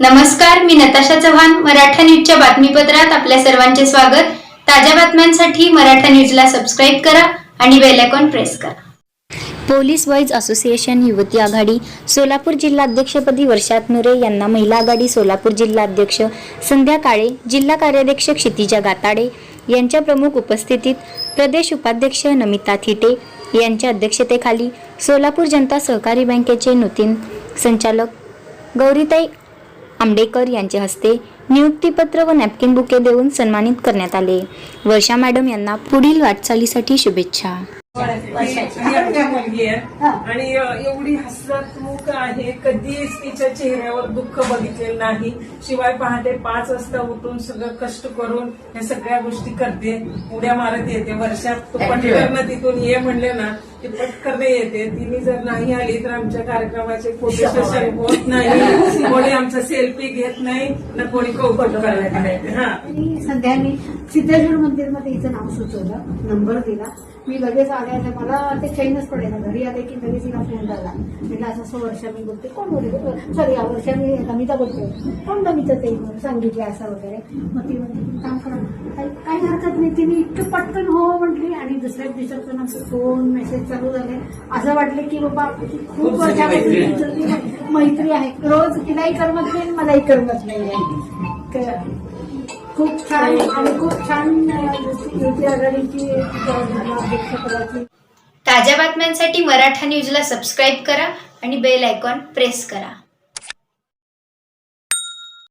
नमस्कार मी नताशा चव्हाण मराठा न्यूजच्या बातमीपत्रात आपल्या सर्वांचे स्वागत. ताज्या बातम्यांसाठी मराठा न्यूजला सबस्क्राईब करा आणि बेल आयकॉन प्रेस करा. पोलीस वाईज असोसिएशन युवती आघाडी सोलापूर जिल्हाध्यक्षपदी वर्षात नुरे यांना महिला आघाडी सोलापूर जिल्हाध्यक्ष संध्या काळे जिल्हा कार्याध्यक्ष क्षितिजा गाताडे यांच्या प्रमुख उपस्थितीत प्रदेश उपाध्यक्ष नमिता थिटे यांच्या अध्यक्षतेखाली सोलापूर जनता सहकारी बँकेचे नूतन संचालक गौरीताई आंबेकर यांच्या हस्ते नियुक्तीपत्र व नॅपकिन बुके देऊन सन्मानित करण्यात आले. वर्षा मॅडम यांना पुढील वाटचालीसाठी शुभेच्छा. आणि एवढी हसतमुख आहे. कधीच तिच्या चेहऱ्यावर दुःख बघितलेलं नाही. शिवाय पहाटे पाच वाजता उठून सगळं कष्ट करून या सगळ्या गोष्टी करते. उड्या मारत येते वर्षात तू पटकन तिथून ये म्हणले ना ती पटकन येते. तिने जर नाही आली तर आमच्या कार्यक्रमाचे फोटो सेशन होत नाही. कोणी आमचा सेल्फी घेत नाही ना कोणी कौतुक नाही. हा. सध्या मी सिद्धेश्वर मंदिरमध्ये हिचं नाव सुचवलं नंबर दिला. मी लगेच आले आणि मला ते चैनच पडेल घरी. आले की लगेच तिला फोन झाला म्हटलं असं असं वर्ष मी बोलते. कोण बोलते? सॉरी या वर्षा मी नमिता बोलते. कोण नमिता ते म्हणून सांगितले असं वगैरे. मग ती म्हणते "तुम्ही काम करा काही हरकत नाही. तिने इतकं पटकन हो म्हटली आणि दुसऱ्याच दिवसाचं आमचे फोन मेसेज चालू झाले. असं वाटलं की बाबा खूप वर्षापासून मैत्री आहे. रोज तिलाही करमत नाही मलाही करमत नाही आहे. खूप छान आणि खूप छान युती आघाडीची ताज्या बातम्यांसाठी मराठा न्यूजला सबस्क्राईब करा आणि बेल आयकॉन प्रेस करा.